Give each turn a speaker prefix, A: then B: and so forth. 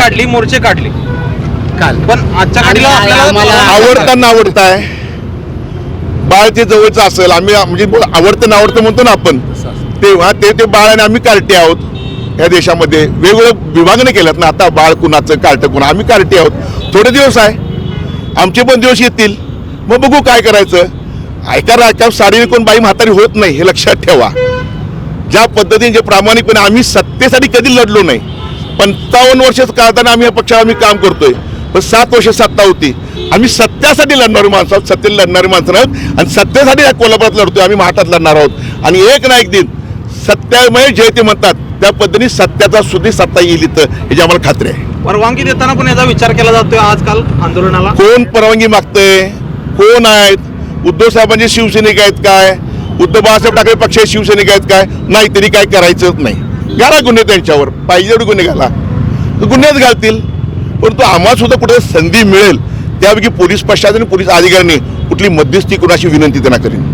A: काढली मोर्चे काढले.
B: काल.
A: पण आजच्या घडीला
B: आणि
A: आपल्याला
B: आम्हाला-
C: आवडता नावडताय? बाळ ते जवळचं असेल आम्ही म्हणजे बोल- आवडतं नावडतं म्हणतो ना आपण. तेव्हा ते ते बाळ आणि आम्ही कार्टे आहोत. या देशामध्ये वेगवेगळं विभागणे केल्यात ना आता बाळ कुणाचं कार्ट कुणा आम्ही कार्टे आहोत. थोडे दिवस आहे. आमचे पण दिवस येतील. मग बघू काय करायचं. ऐका राजकारण साडी कोण बाई म्हातारी होत नाही हे लक्षात ठेवा. ज्या पद्धतीने जे प्रामाणिकपणे आम्ही सत्तेसाठी कधी लढलो नाही पंचावन्न वर्ष काढताना आम्ही या पक्षाला आम्ही काम करतोय. पण सात वर्ष सत्ता होती. आम्ही सत्यासाठी लढणारी माणसं आहोत सत्तेला लढणारी माणसं आहोत आणि सत्तेसाठी या कोल्हापुरात लढतोय आम्ही महाटात लढणार आहोत. आणि एक ना एक दिन सत्यामय जय ते म्हणतात. त्या पद्धतीने सत्याचा सुधी सत्ता येईल इथं ह्याची आम्हाला खात्री आहे.
A: परवानगी देताना पण याचा विचार केला जातोय आजकाल आंदोलनाला?
C: कोण परवानगी मागतंय? कोण आहेत? उद्धव साहेबांचे शिवसैनिक आहेत काय? उद्धव बाळासाहेब ठाकरे पक्षाचे शिवसैनिक आहेत काय? नाही तरी काय करायचंच नाही. घाला गुन्हे त्यांच्यावर पाहिजे तेवढे गुन्हे घाला. गुन्ह्यात गुन्हेच घालतील. परंतु आम्हाला सुद्धा कुठे संधी मिळेल. त्यापैकी पोलीस प्रशासन पोलीस अधिकाऱ्यांनी कुठली मध्यस्थी कुणाशी विनंती त्यांना करेन.